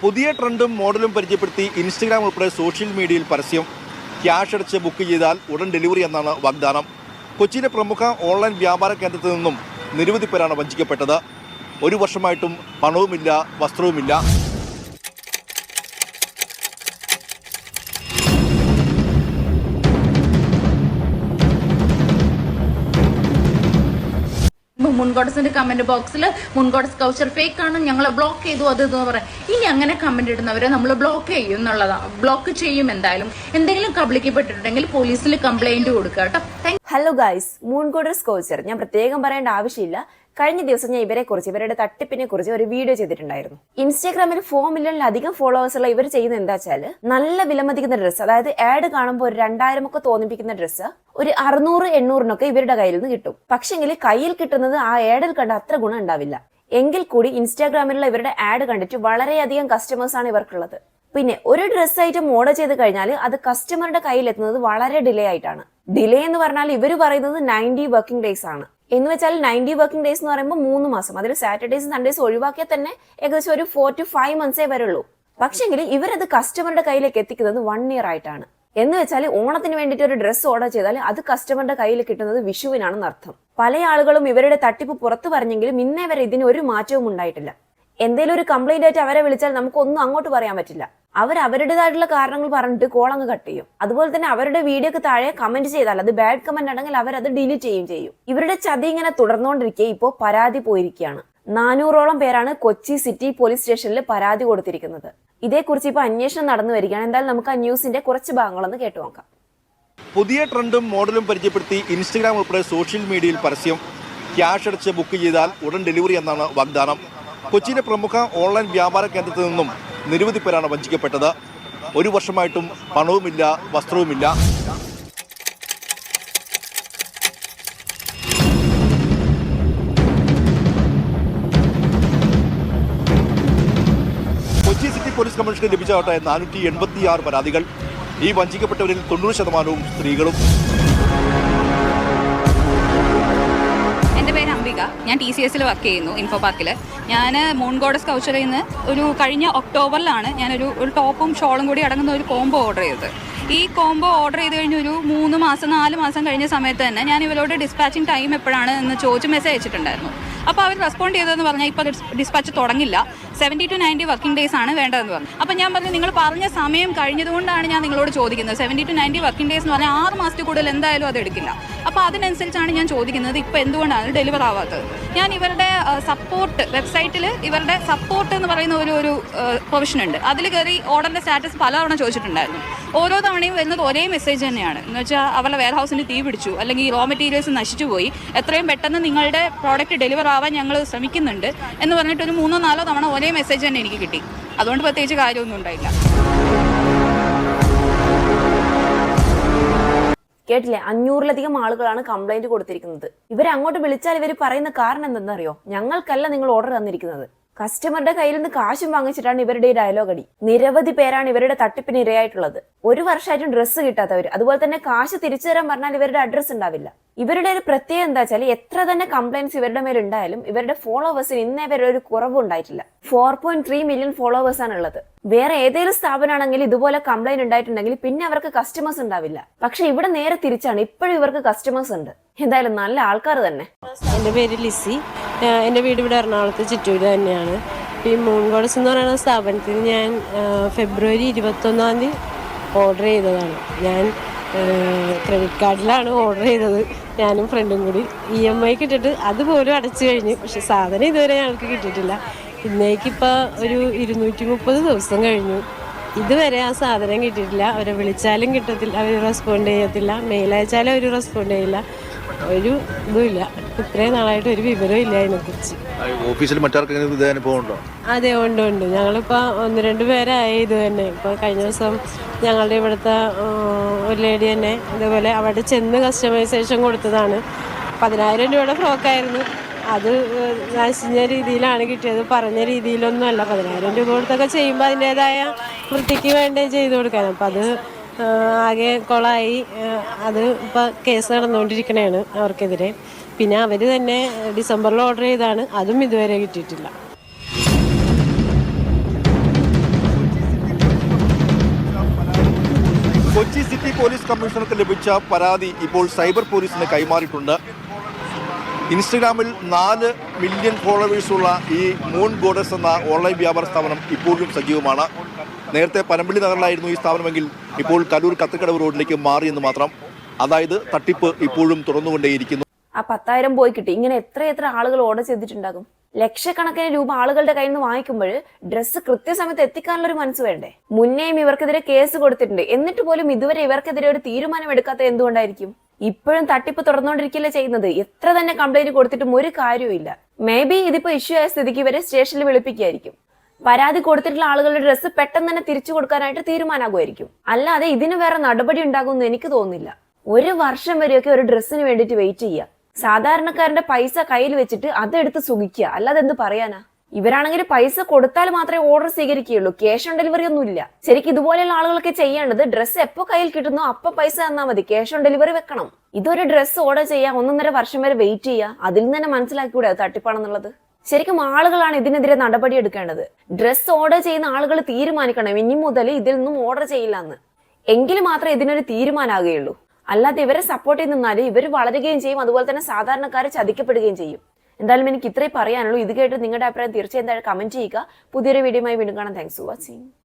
പുതിയ ട്രെൻഡും മോഡലും പരിചയപ്പെടുത്തി ഇൻസ്റ്റഗ്രാം ഉൾപ്പെടെ സോഷ്യൽ മീഡിയയിൽ പരസ്യം ക്യാഷ് അടച്ച് ബുക്ക് ചെയ്താൽ ഉടൻ ഡെലിവറി എന്നാണ് വാഗ്ദാനം. കൊച്ചിയിലെ പ്രമുഖ ഓൺലൈൻ വ്യാപാര കേന്ദ്രത്തിൽ നിന്നും നിരവധി പേരാണ് വഞ്ചിക്കപ്പെട്ടത്. ഒരു വർഷമായിട്ടും പണവുമില്ല വസ്ത്രവുമില്ല. മുൻകോടസിന്റെ കമന്റ് ബോക്സിൽ മുൻകോടസ് കൗച്ചർ ഫേക്ക് ആണ് ഞങ്ങളെ ബ്ലോക്ക് ചെയ്തു അത് ഇതെന്ന് പറയാം. ഇനി അങ്ങനെ കമന്റ് ഇടുന്നവരെ നമ്മൾ ബ്ലോക്ക് ചെയ്യും എന്നുള്ളതാണ് ബ്ലോക്ക് ചെയ്യും എന്തായാലും. എന്തെങ്കിലും കബളിക്കപ്പെട്ടിട്ടുണ്ടെങ്കിൽ പോലീസിൽ കംപ്ലൈന്റ് കൊടുക്കുക കേട്ടോ. ഹലോ ഗായ്സ് മൂൺകോഡർ സ്കോച്ചർ ഞാൻ പ്രത്യേകം പറയേണ്ട ആവശ്യമില്ല. കഴിഞ്ഞ ദിവസം ഞാൻ ഇവരെ കുറിച്ച് ഇവരുടെ തട്ടിപ്പിനെ കുറിച്ച് ഒരു വീഡിയോ ചെയ്തിട്ടുണ്ടായിരുന്നു. ഇൻസ്റ്റാഗ്രാമിൽ ഫോർ മില്യണിലധികം ഫോളോവേഴ്സ് ഉള്ള ഇവർ ചെയ്യുന്ന എന്താ വെച്ചാൽ നല്ല വിലമതിക്കുന്ന ഡ്രസ്സ് അതായത് ആഡ് കാണുമ്പോൾ ഒരു രണ്ടായിരം ഒക്കെ തോന്നിപ്പിക്കുന്ന ഡ്രസ്സ് ഒരു അറുന്നൂറ് എണ്ണൂറിനൊക്കെ ഇവരുടെ കയ്യിൽ നിന്ന് കിട്ടും. പക്ഷെങ്കിൽ കയ്യിൽ കിട്ടുന്നത് ആ ആഡിൽ കണ്ട അത്ര ഗുണം ഉണ്ടാവില്ല. എങ്കിൽ കൂടി ഇൻസ്റ്റാഗ്രാമിലുള്ള ഇവരുടെ ആഡ് കണ്ടിട്ട് വളരെയധികം കസ്റ്റമേഴ്സ് ആണ് ഇവർക്കുള്ളത്. പിന്നെ ഒരു ഡ്രസ് ഐറ്റം ഓർഡർ ചെയ്ത് കഴിഞ്ഞാൽ അത് കസ്റ്റമറുടെ കയ്യിൽ എത്തുന്നത് വളരെ ഡിലേ ആയിട്ടാണ്. ഡിലേ എന്ന് പറഞ്ഞാൽ ഇവർ പറയുന്നത് നയന്റി വർക്കിംഗ് ഡേയ്സ് ആണ്. എന്ന് വെച്ചാൽ നയന്റി വർക്കിംഗ് ഡേയ്സ് എന്ന് പറയുമ്പോൾ മൂന്ന് മാസം. അതിൽ സാറ്റർഡേസ് സൺഡേസ് ഒഴിവാക്കിയാൽ തന്നെ ഏകദേശം ഒരു ഫോർ ടു ഫൈവ് മന്ത്സേ വരുള്ളൂ. പക്ഷേങ്കിൽ ഇവരത് കസ്റ്റമറുടെ കയ്യിലേക്ക് എത്തിക്കുന്നത് വൺ ഇയർ ആയിട്ടാണ്. എന്ന് വെച്ചാൽ ഓണത്തിന് വേണ്ടിയിട്ട് ഒരു ഡ്രസ്സ് ഓർഡർ ചെയ്താൽ അത് കസ്റ്റമറുടെ കയ്യിൽ കിട്ടുന്നത് വിഷുവിനാണെന്ന് അർത്ഥം. പല ആളുകളും ഇവരുടെ തട്ടിപ്പ് പുറത്തു പറഞ്ഞെങ്കിലും ഇന്നേ വരെ ഇതിന് ഒരു മാറ്റവും ഉണ്ടായിട്ടില്ല. എന്തെങ്കിലും ഒരു കംപ്ലൈന്റ് ആയിട്ട് അവരെ വിളിച്ചാൽ നമുക്കൊന്നും അങ്ങോട്ട് പറയാൻ പറ്റില്ല. അവർ അവരുടേതായിട്ടുള്ള കാരണങ്ങൾ പറഞ്ഞിട്ട് കോൾ അങ്ങ് കട്ട് ചെയ്യും. അതുപോലെ തന്നെ അവരുടെ വീഡിയോക്ക് താഴെ കമന്റ് ചെയ്താൽ അത് ബാഡ് കമന്റ് ആണെങ്കിൽ അവർ അത് ഡിലീറ്റ് ചെയ്യും ചെയ്യും. ഇവരുടെ ചതി ഇങ്ങനെ തുടർന്നുകൊണ്ടിരിക്കെ ഇപ്പോൾ പരാതി പോയിരിക്കുകയാണ്. നാനൂറോളം പേരാണ് കൊച്ചി സിറ്റി പോലീസ് സ്റ്റേഷനിൽ പരാതി കൊടുത്തിരിക്കുന്നത്. ഇതേക്കുറിച്ച് ഇപ്പോൾ അന്വേഷണം നടന്നു വരികയാണ്. എന്തായാലും നമുക്ക് ആ ന്യൂസിന്റെ കുറച്ച് ഭാഗങ്ങളൊന്ന് കേട്ടു നോക്കാം. പുതിയ ട്രെൻഡും മോഡലും പരിചയപ്പെടുത്തി ഇൻസ്റ്റഗ്രാം ഉൾപ്പെടെ സോഷ്യൽ മീഡിയയിൽ പരസ്യം ക്യാഷ് അടച്ച് ബുക്ക് ചെയ്താൽ ഉടൻ ഡെലിവറി എന്നാണ് വാഗ്ദാനം. കൊച്ചിയിലെ പ്രമുഖ ഓൺലൈൻ വ്യാപാര കേന്ദ്രത്തിൽ നിന്നും നിരവധി പേരാണ് വഞ്ചിക്കപ്പെട്ടത്. ഒരു വർഷമായിട്ടും പണവുമില്ല വസ്ത്രവുമില്ല. കൊച്ചി സിറ്റി പോലീസ് കമ്മീഷന് ലഭിച്ചാവട്ടെ നാനൂറ്റി എൺപത്തി ആറ് പരാതികൾ. ഈ വഞ്ചിക്കപ്പെട്ടവരിൽ തൊണ്ണൂറ് ശതമാനവും സ്ത്രീകളും. എന്റെ ഞാൻ ടി സി എസിൽ വർക്ക് ചെയ്യുന്നു ഇൻഫോ പാർക്കിൽ ഞാൻ മൂൺ ഗോഡസ് കൗച്ചറിൽ നിന്ന് ഒരു കഴിഞ്ഞ ഒക്ടോബറിലാണ് ഞാനൊരു ഒരു ടോപ്പും ഷോളും കൂടി അടങ്ങുന്ന ഒരു കോംബോ ഓർഡർ ചെയ്തത്. ഈ കോംബോ ഓർഡർ ചെയ്ത് കഴിഞ്ഞ് ഒരു മൂന്ന് മാസം നാല് മാസം കഴിഞ്ഞ സമയത്ത് തന്നെ ഞാൻ ഇവരോട് ഡിസ്പാച്ചിങ് ടൈം എപ്പോഴാണ് എന്ന് ചോദിച്ച് മെസ്സേജ് അയച്ചിട്ടുണ്ടായിരുന്നു. അപ്പോൾ അവർ റെസ്പോണ്ട് ചെയ്തതെന്ന് പറഞ്ഞാൽ ഇപ്പോൾ dispatch തുടങ്ങില്ല. Seventy two ninety working days ആണ് വേണ്ടതെന്ന് പറഞ്ഞു. അപ്പോൾ ഞാൻ പറഞ്ഞു നിങ്ങൾ പറഞ്ഞ സമയം കഴിഞ്ഞതുകൊണ്ടാണ് ഞാൻ നിങ്ങളോട് ചോദിക്കുന്നത്. Seventy two ninety working days എന്ന് പറഞ്ഞാൽ ആറ് മാസത്തിൽ കൂടുതൽ എന്തായാലും അത് എടുക്കില്ല. അപ്പോൾ അതിനനുസരിച്ചാണ് ഞാൻ ചോദിക്കുന്നത് ഇപ്പോൾ എന്തുകൊണ്ടാണ് ഡെലിവർ ആവാത്തത്? ഞാൻ ഇവരുടെ സപ്പോർട്ട് വെബ്സൈറ്റിൽ ഇവരുടെ സപ്പോർട്ട് എന്ന് പറയുന്ന ഒരു ഒരു പ്രൊവിഷൻ ഉണ്ട്. അതിൽ കയറി ഓർഡറിന്റെ സ്റ്റാറ്റസ് പല തവണ ചോദിച്ചിട്ടുണ്ടായിരുന്നു. ഓരോ തവണയും വരുന്നത് ഒരേ മെസ്സേജ് തന്നെയാണ്. എന്ന് വെച്ചാൽ അവരുടെ വെയർ ഹൗസിന് തീ പിടിച്ചു അല്ലെങ്കിൽ റോ മെറ്റീരിയൽസ് നശിച്ചു പോയി എത്രയും പെട്ടെന്ന് നിങ്ങളുടെ പ്രോഡക്റ്റ് ഡെലിവർ ആവാൻ ഞങ്ങൾ ശ്രമിക്കുന്നുണ്ട് എന്ന് പറഞ്ഞിട്ട് ഒരു മൂന്നോ നാലോ തവണ ഒരേ മെസ്സേജ് തന്നെ എനിക്ക് കിട്ടി. അതുകൊണ്ട് പ്രത്യേകിച്ച് കാര്യമൊന്നും ഉണ്ടായില്ല. കേട്ടില്ലേ? അഞ്ഞൂറിലധികം ആളുകളാണ് കംപ്ലൈന്റ് കൊടുത്തിരിക്കുന്നത്. ഇവരങ്ങോട്ട് വിളിച്ചാൽ ഇവർ പറയുന്ന കാരണം എന്തെന്നറിയോ? ഞങ്ങൾക്കല്ല നിങ്ങൾ ഓർഡർ തന്നിരിക്കുന്നത്. കസ്റ്റമറുടെ കയ്യിൽ നിന്ന് കാശും വാങ്ങിച്ചിട്ടാണ് ഇവരുടെ ഈ ഡയലോഗ് അടി. നിരവധി പേരാണ് ഇവരുടെ തട്ടിപ്പിന് ഇരയായിട്ടുള്ളത്. ഒരു വർഷമായിട്ടും ഡ്രസ്സ് കിട്ടാത്തവർ അതുപോലെ തന്നെ കാശ് തിരിച്ചു തരാൻ പറഞ്ഞാൽ ഇവരുടെ അഡ്രസ്സ് ഉണ്ടാവില്ല. ഇവരുടെ ഒരു പ്രത്യേകത എന്താ വെച്ചാൽ എത്ര തന്നെ കംപ്ലൈൻസ് ഇവരുടെ മേൽ ഉണ്ടായാലും ഇവരുടെ ഫോളോവേഴ്സിന് ഇന്നേ വരെ ഒരു കുറവ് ഉണ്ടായിട്ടില്ല. Four point three million followers ആണ് ഉള്ളത്. വേറെ ഏതെങ്കിലും സ്ഥാപനമാണെങ്കിൽ ഇതുപോലെ കംപ്ലൈന്റ് ഉണ്ടായിട്ടുണ്ടെങ്കിൽ പിന്നെ അവർക്ക് കസ്റ്റമേഴ്സ് ഉണ്ടാവില്ല. പക്ഷെ ഇവിടെ നേരെ തിരിച്ചാണ് ഇപ്പോഴും ഇവർക്ക് കസ്റ്റമേഴ്സ് ഉണ്ട്. എന്തായാലും നല്ല ആൾക്കാർ തന്നെ. എന്റെ പേര് ലിസി. എന്റെ വീട് ഇവിടെ എറണാകുളത്ത് ചിറ്റൂര് തന്നെയാണ്. ഈ മൂൺ ഗോഡ്സ് എന്ന് പറയുന്ന സ്ഥാപനത്തിൽ ഞാൻ ഫെബ്രുവരി ഇരുപത്തൊന്നാം തീയതി ഓർഡർ ചെയ്തതാണ്. ഞാൻ ക്രെഡിറ്റ് കാർഡിലാണ് ഓർഡർ ചെയ്തത്. ഞാനും ഫ്രണ്ടും കൂടി ഇ എം ഐ കിട്ടിയിട്ട് അതുപോലും അടച്ചു കഴിഞ്ഞു. പക്ഷെ സാധനം ഇതുവരെ ഞങ്ങൾക്ക് കിട്ടിയിട്ടില്ല. ഇന്നേക്കിപ്പോൾ ഒരു ഇരുന്നൂറ്റി മുപ്പത് ദിവസം കഴിഞ്ഞു. ഇതുവരെ ആ സാധനം കിട്ടിയിട്ടില്ല. അവരെ വിളിച്ചാലും കിട്ടത്തില്ല. അവർ റെസ്പോണ്ട് ചെയ്യത്തില്ല. മെയിൽ അയച്ചാലും അവർ റെസ്പോണ്ട് ചെയ്യില്ല. ഒരു ഇതുമില്ല. ഇത്രയും നാളായിട്ട് ഒരു വിവരവും ഇല്ല അതിനെക്കുറിച്ച്. ഓഫീസിൽ മറ്റാർക്കെങ്കിലും അതെ ഉണ്ട് ഉണ്ട്. ഞങ്ങളിപ്പോൾ ഒന്ന് രണ്ട് പേരായി ഇത് തന്നെ. ഇപ്പോൾ കഴിഞ്ഞ ദിവസം ഞങ്ങളുടെ ഇവിടുത്തെ ഒരു ലേഡി തന്നെ ഇതേപോലെ അവിടെ ചെന്ന് കസ്റ്റമൈസേഷൻ കൊടുത്തതാണ്. പതിനായിരം രൂപയുടെ ഫ്രോക്കായിരുന്നു അത് നശിഞ്ഞ രീതിയിലാണ് കിട്ടിയത്. പറഞ്ഞ രീതിയിലൊന്നും അല്ല പതിനായിരം രൂപ കൊടുത്തൊക്കെ ചെയ്യുമ്പോൾ അതിന്റെതായ വൃത്തിക്ക് വേണ്ടേ ചെയ്തു കൊടുക്കാൻ. അപ്പം അത് ആകെ കൊളായി. അത് ഇപ്പോൾ കേസ് നടന്നുകൊണ്ടിരിക്കണേണ് അവർക്കെതിരെ. പിന്നെ അവർ തന്നെ ഡിസംബറിൽ ഓർഡർ ചെയ്താണ്. അതും ഇതുവരെ കിട്ടിയിട്ടില്ല. കൊച്ചി സിറ്റി പോലീസ് കമ്മീഷണർക്ക് ലഭിച്ച പരാതി ഇപ്പോൾ സൈബർ പോലീസിന് കൈമാറിയിട്ടുണ്ട്. ഇൻസ്റ്റഗ്രാമിൽ നാല് മില്യൺ ഫോളോവേഴ്സുള്ള ഈ മൂൺ ഗോഡസ് എന്ന ഓൺലൈൻ വ്യാപാര സ്ഥാപനം ഇപ്പോഴും സജീവമാണ്. നേരത്തെ പനമ്പള്ളി നഗറിലായിരുന്നു ഈ സ്ഥാപനമെങ്കിൽ ഇപ്പോൾ കലൂർ കത്തക്കടവ് റോഡിലേക്ക് മാറിയെന്ന് മാത്രം. അതായത് തട്ടിപ്പ് ഇപ്പോഴും തുറന്നുകൊണ്ടേയിരിക്കുന്നു ആ പത്തായിരം പോയി കിട്ടി. ഇങ്ങനെ എത്ര എത്ര ആളുകൾ ഓർഡർ ചെയ്തിട്ടുണ്ടാകും? ലക്ഷക്കണക്കിന് രൂപ ആളുകളുടെ കയ്യിൽ നിന്ന് വാങ്ങിക്കുമ്പോൾ ഡ്രസ്സ് കൃത്യസമയത്ത് എത്തിക്കാനുള്ള ഒരു മനസ്സ് വേണ്ടേ? മുന്നേയും ഇവർക്കെതിരെ കേസ് കൊടുത്തിട്ടുണ്ട്. എന്നിട്ട് പോലും ഇതുവരെ ഇവർക്കെതിരെ ഒരു തീരുമാനം എടുക്കാത്ത എന്തുകൊണ്ടായിരിക്കും? ഇപ്പോഴും തട്ടിപ്പ് തുറന്നുകൊണ്ടിരിക്കില്ല ചെയ്യുന്നത്? എത്ര തന്നെ കംപ്ലൈന്റ് കൊടുത്തിട്ടും ഒരു കാര്യവുമില്ല. മേ ബി ഇതിപ്പോ ഇഷ്യൂ ആയ സ്ഥിതിക്ക് ഇവരെ സ്റ്റേഷനിൽ വിളിപ്പിക്കുകയായിരിക്കും. പരാതി കൊടുത്തിട്ടുള്ള ആളുകളുടെ ഡ്രസ്സ് പെട്ടെന്ന് തന്നെ തിരിച്ചു കൊടുക്കാനായിട്ട് തീരുമാനമാകുമായിരിക്കും അല്ലാതെ ഇതിന് വേറെ നടപടി ഉണ്ടാകുമെന്ന് എനിക്ക് തോന്നുന്നില്ല. ഒരു വർഷം വരെയൊക്കെ ഒരു ഡ്രസ്സിന് വേണ്ടിയിട്ട് വെയിറ്റ് ചെയ്യുക. സാധാരണക്കാരന്റെ പൈസ കയ്യിൽ വെച്ചിട്ട് അതെടുത്ത് സുഖിക്കുക. അല്ലാതെ എന്ത് പറയാനാ? ഇവരാണെങ്കിൽ പൈസ കൊടുത്താൽ മാത്രമേ ഓർഡർ സ്വീകരിക്കുകയുള്ളൂ. ക്യാഷ് ഓൺ ഡെലിവറി ഒന്നും ഇല്ല ശരിക്കും ഇതുപോലെയുള്ള ആളുകളൊക്കെ ചെയ്യേണ്ടത് ഡ്രസ്സ് എപ്പോ കയ്യിൽ കിട്ടുന്നോ അപ്പൊ പൈസ തന്നാൽ മതി. ക്യാഷ് ഓൺ ഡെലിവറി വെക്കണം. ഇതൊരു ഡ്രസ്സ് ഓർഡർ ചെയ്യാൻ ഒന്നൊന്നര വർഷം വരെ വെയിറ്റ് ചെയ്യുക. അതിൽ നിന്ന് തന്നെ മനസ്സിലാക്കിക്കൂടെ അത് തട്ടിപ്പാണെന്നുള്ളത്? ശരിക്കും ആളുകളാണ് ഇതിനെതിരെ നടപടി എടുക്കേണ്ടത്. ഡ്രസ്സ് ഓർഡർ ചെയ്യുന്ന ആളുകൾ തീരുമാനിക്കണം. ഇനി മുതൽ ഇതിൽ നിന്നും ഓർഡർ ചെയ്യില്ല എന്ന്. എങ്കിൽ മാത്രമേ ഇതിനൊരു തീരുമാനമാകുകയുള്ളൂ അല്ലാതെ ഇവരെ സപ്പോർട്ട് ചെയ്ത് നിന്നാൽ ഇവർ വളരുകയും ചെയ്യും. അതുപോലെ തന്നെ സാധാരണക്കാരെ ചതിക്കപ്പെടുകയും ചെയ്യും. എന്തായാലും എനിക്ക് ഇത്രേ പറയാനുള്ളൂ. ഇത് കേട്ട് നിങ്ങളുടെ അഭിപ്രായം തീർച്ചയായും കമന്റ് ചെയ്യുക. പുതിയൊരു വീഡിയോയുമായി വീണ്ടും കാണാം. Thanks for watching